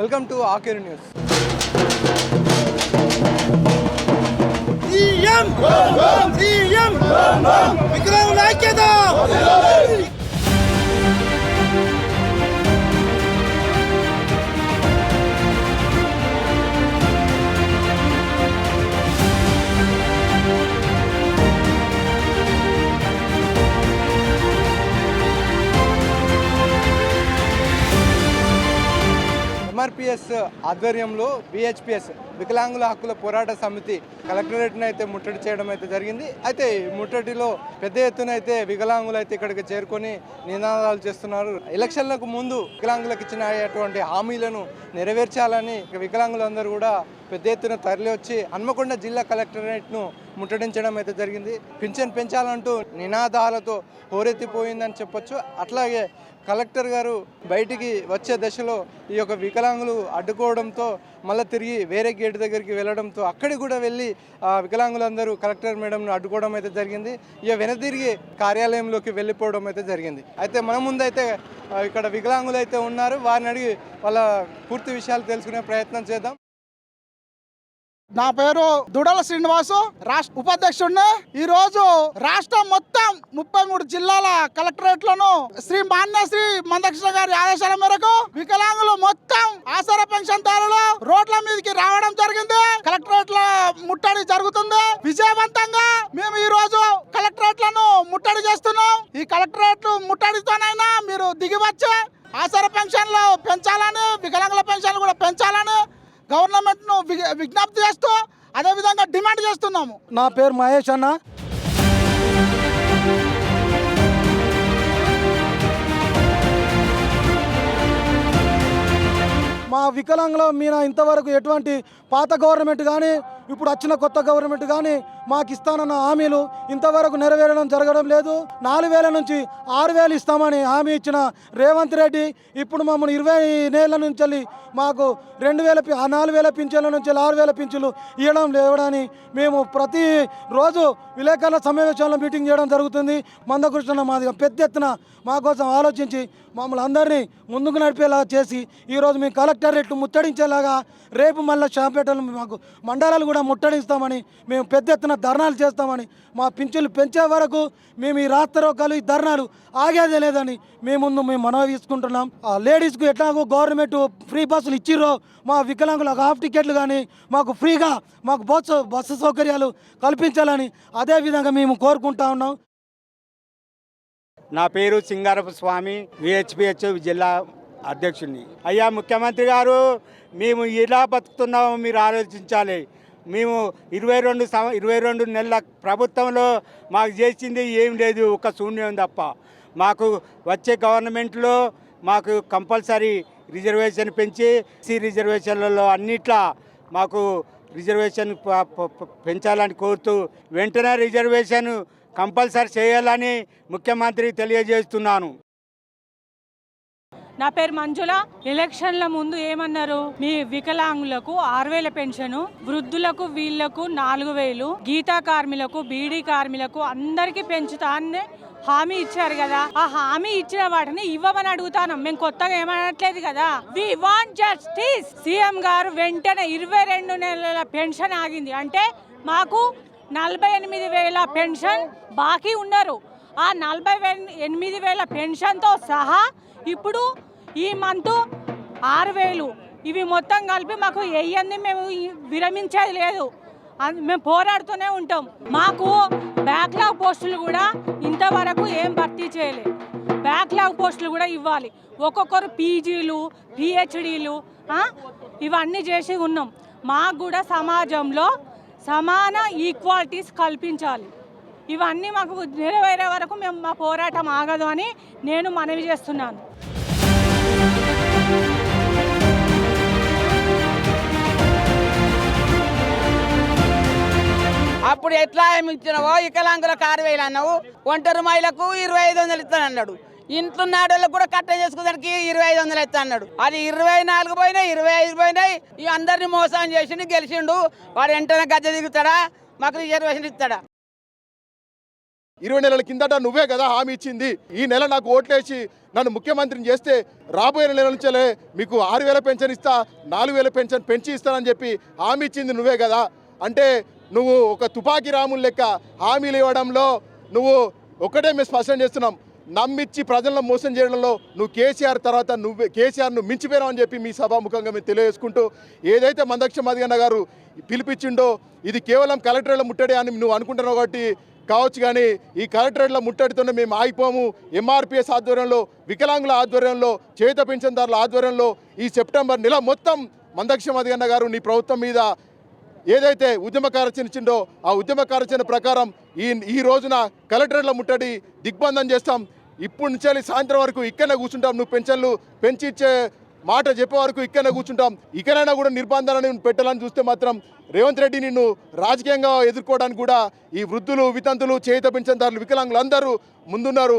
Welcome to Akeru news. CM CM Vikram ఐక్యత ఆధ్వర్యంలో BHPS వికలాంగుల హక్కుల పోరాట సమితి కలెక్టరేట్ను అయితే ముట్టడి చేయడం అయితే జరిగింది. అయితే ఈ ముట్టడిలో పెద్ద ఎత్తున అయితే వికలాంగులు అయితే ఇక్కడికి చేరుకొని నినాదాలు చేస్తున్నారు. ఎలక్షన్లకు ముందు వికలాంగులకు ఇచ్చినటువంటి హామీలను నెరవేర్చాలని వికలాంగులందరూ కూడా పెద్ద ఎత్తున తరలి వచ్చి హన్మకొండ జిల్లా కలెక్టరేట్ను ముట్టడించడం అయితే జరిగింది. పింఛన్ పెంచాలంటూ నినాదాలతో హోరెత్తిపోయిందని చెప్పొచ్చు. అట్లాగే కలెక్టర్ గారు బయటికి వచ్చే దశలో ఈ యొక్క వికలాంగులు అడ్డుకోవడంతో మళ్ళీ తిరిగి వేరే గేట్ దగ్గరికి వెళ్ళడంతో అక్కడికి కూడా వెళ్ళి ఆ వికలాంగులందరూ కలెక్టర్ మేడంను అడ్డుకోవడం అయితే జరిగింది. ఇక వెనతిరిగి కార్యాలయంలోకి వెళ్ళిపోవడం అయితే జరిగింది. అయితే మన ముందైతే ఇక్కడ వికలాంగులు అయితే ఉన్నారు. వారిని అడిగి వాళ్ళ పూర్తి విషయాలు తెలుసుకునే ప్రయత్నం చేద్దాం. నా పేరు దుడల శ్రీనివాసు రాష్ట్ర ఉపాధ్యక్షుడిని. ఈ రోజు రాష్ట్రం మొత్తం ముప్పై మూడు జిల్లాల కలెక్టరేట్లను శ్రీ మాన్యశ్రీ మందకృష్ణ గారి ఆదేశాల మేరకు వికలాంగులు మొత్తం ఆసరా పెన్షన్ దారులు రోడ్ల మీదకి రావడం జరిగింది. కలెక్టరేట్ల ముట్టడి జరుగుతుంది. విజయవంతంగా మేము ఈ రోజు కలెక్టరేట్లను ముట్టడి చేస్తున్నాం. ఈ కలెక్టరేట్ ముట్టడితోనైనా మీరు దిగివచ్చి ఆసార ఆసరా పెన్షన్లు పెంచాలని వికలాంగుల పెన్షన్లు కూడా పెంచాలని గవర్నమెంట్ను విజ్ఞప్తి చేస్తూ అదేవిధంగా డిమాండ్ చేస్తున్నాము. నా పేరు మహేష్ అన్న. మా వికలాంగుల మీద ఇంతవరకు ఎటువంటి పాత గవర్నమెంట్ కానీ ఇప్పుడు వచ్చిన కొత్త గవర్నమెంట్ కానీ మాకు ఇస్తానన్న హామీలు ఇంతవరకు నెరవేరడం జరగడం లేదు. నాలుగు వేల నుంచి ఆరు వేలు ఇస్తామని హామీ ఇచ్చిన రేవంత్ రెడ్డి ఇప్పుడు మమ్మల్ని ఇరవై నెలల నుంచి మాకు రెండు వేల నాలుగు వేల పింఛన్ల నుంచి ఆరు వేల పింఛన్లు ఇవ్వడం లేవడని మేము ప్రతి రోజు విలేకరుల సమావేశంలో మీటింగ్ చేయడం జరుగుతుంది. మందకృష్ణ మాదిగా పెద్ద ఎత్తున మా కోసం ఆలోచించి మమ్మల్ని అందరినీ ముందుకు నడిపేలా చేసి ఈరోజు మేము కలెక్టరేట్లు ముట్టడించేలాగా రేపు మళ్ళీ షాపేటలు మాకు మండలాలు కూడా ముట్టడిస్తామని మేము పెద్ద ఎత్తున ధర్నాలు చేస్తామని మా పింఛన్లు పెంచే వరకు మేము ఈ రాత్రోకాలు ఈ ధర్నాలు ఆగేదే లేదని మేము ముందు మేము మనవి తీసుకుంటున్నాం ఆ లేడీస్కు ఎట్లాగో గవర్నమెంట్ ఫ్రీ బస్సులు ఇచ్చిర్రో మా వికలాంగులకు హాఫ్ టికెట్లు కానీ మాకు ఫ్రీగా మాకు బస్సు బస్సు సౌకర్యాలు కల్పించాలని అదేవిధంగా మేము కోరుకుంటా ఉన్నాం. నా పేరు సింగారపు స్వామి విహెచ్పిహెచ్ జిల్లా అధ్యక్షుడిని. అయ్యా ముఖ్యమంత్రి గారు మేము ఎలా బతుకుతున్నామో మీరు ఆలోచించాలి. మేము ఇరవై రెండు సంవ ఇరవై రెండు నెలల ప్రభుత్వంలో మాకు చేసింది ఏం లేదు ఒక శూన్యం తప్ప. మాకు వచ్చే గవర్నమెంట్లో మాకు కంపల్సరీ రిజర్వేషన్ పెంచి సి రిజర్వేషన్లలో అన్నిట్లా మాకు రిజర్వేషన్ ప- పెంచాలని కోరుతూ వెంటనే రిజర్వేషన్ కంపల్సరీ చేయాలని ముఖ్యమంత్రి తెలియజేస్తున్నాను. నా పేరు మంజుల. ఎలక్షన్ల ముందు ఏమన్నారు? మీ వికలాంగులకు ఆరు వేల పెన్షన్ వృద్ధులకు వీళ్ళకు నాలుగు వేలు గీతా కార్మికులకు బీడీ కార్మికులకు అందరికీ పెంచుతా అని హామీ ఇచ్చారు కదా. ఆ హామీ ఇచ్చిన వాటిని ఇవ్వమని అడుగుతాను. మేము కొత్తగా ఏమనట్లేదు కదా. వి వాంట్ జస్టిస్ సీఎం గారు వెంటనే ఇరవై రెండు నెలల పెన్షన్ ఆగింది. అంటే మాకు నలభై ఎనిమిది వేల పెన్షన్ బాకీ ఉన్నారు. ఆ నలభై ఎనిమిది వేల పెన్షన్తో సహా ఇప్పుడు ఈ మంత్ ఆరు వేలు. ఇవి మొత్తం కలిపి మాకు వెయ్యంది మేము విరమించేది లేదు. మేము పోరాడుతూనే ఉంటాం. మాకు బ్యాక్లాగ్ పోస్టులు కూడా ఇంతవరకు ఏం భర్తీ చేయలేదు బ్యాక్లాగ్ పోస్టులు కూడా ఇవ్వాలి. ఒక్కొక్కరు పీజీలు పిహెచ్డీలు ఇవన్నీ చేసి ఉన్నాం. మాకు కూడా సమాజంలో సమాన ఈక్వాలిటీస్ కల్పించాలి. ఇవన్నీ మాకు నెరవేరే వరకు మేము మా పోరాటం ఆగదు అని నేను మనవి చేస్తున్నాను. అప్పుడు ఎట్లా ఏమి ఇచ్చినావో వికలాంగులకు ఆరు వేలు అన్నావు. ఒంటరి మహిళకు ఇరవై ఐదు వందలు ఇస్తాను అన్నాడు. ఇంట్లో వాళ్ళకు కూడా కట్ట చేసుకోవడానికి ఇరవై ఐదు వందలు ఇస్తా అన్నాడు. అది ఇరవై నాలుగు పోయినాయి ఇరవై ఐదు పోయినాయి. అందరిని మోసం చేసిండు గెలిచిండు. వాడు వెంటనే గద్దె దిగుతాడా? మాకు రిజర్వేషన్ ఇస్తాడా? ఇరవై నెలల కిందట నువ్వే కదా హామీ ఇచ్చింది. ఈ నెల నాకు ఓట్లేసి నన్ను ముఖ్యమంత్రిని చేస్తే రాబోయే నెల నుంచే మీకు ఆరు వేల పెన్షన్ ఇస్తా నాలుగు వేల పెన్షన్ పెంచి ఇస్తానని చెప్పి హామీ ఇచ్చింది నువ్వే కదా. అంటే నువ్వు ఒక తుపాకీ రాముల లెక్క హామీలు ఇవ్వడంలో నువ్వు ఒకటే మేము స్పష్టం చేస్తున్నాం. నమ్మిచ్చి ప్రజలను మోసం చేయడంలో నువ్వు కేసీఆర్ తర్వాత నువ్వే కేసీఆర్ను మించిపోయావు అని చెప్పి మీ సభాముఖంగా మేము తెలియజేసుకుంటూ ఏదైతే మందక్ష మదిగన్న గారు పిలిపించిండో ఇది కేవలం కలెక్టర్ల ముట్టడే అని నువ్వు అనుకుంటున్నావు కాబట్టి కావచ్చు కానీ ఈ కలెక్టరేట్ల ముట్టడితోనే మేము ఆగిపోము. ఎంఆర్పిఎస్ ఆధ్వర్యంలో వికలాంగుల ఆధ్వర్యంలో చేత పెన్షన్దారుల ఆధ్వర్యంలో ఈ సెప్టెంబర్ నెల మొత్తం మందక్ష మదిగన్న గారు నీ ప్రభుత్వం మీద ఏదైతే ఉద్యమ కార్యాచరణ ఆ ఉద్యమ కార్యాచరణ ప్రకారం ఈ ఈ రోజున కలెక్టరేట్ల ముట్టడి దిగ్బంధం చేస్తాం. ఇప్పుడు నుంచి సాయంత్రం వరకు ఇక్కడనే కూర్చుంటాం. నువ్వు పెన్షన్లు పెంచి ఇచ్చే మాట చెప్పే వరకు ఇక్కడనే కూర్చుంటాం. ఇక్కడైనా కూడా నిర్బంధాలను పెట్టాలని చూస్తే మాత్రం రేవంత్ రెడ్డి నిన్ను రాజకీయంగా ఎదుర్కోవడానికి కూడా ఈ వృద్ధులు వితంతులు చేత పెన్షన్దారులు వికలాంగులు అందరూ ముందున్నారు.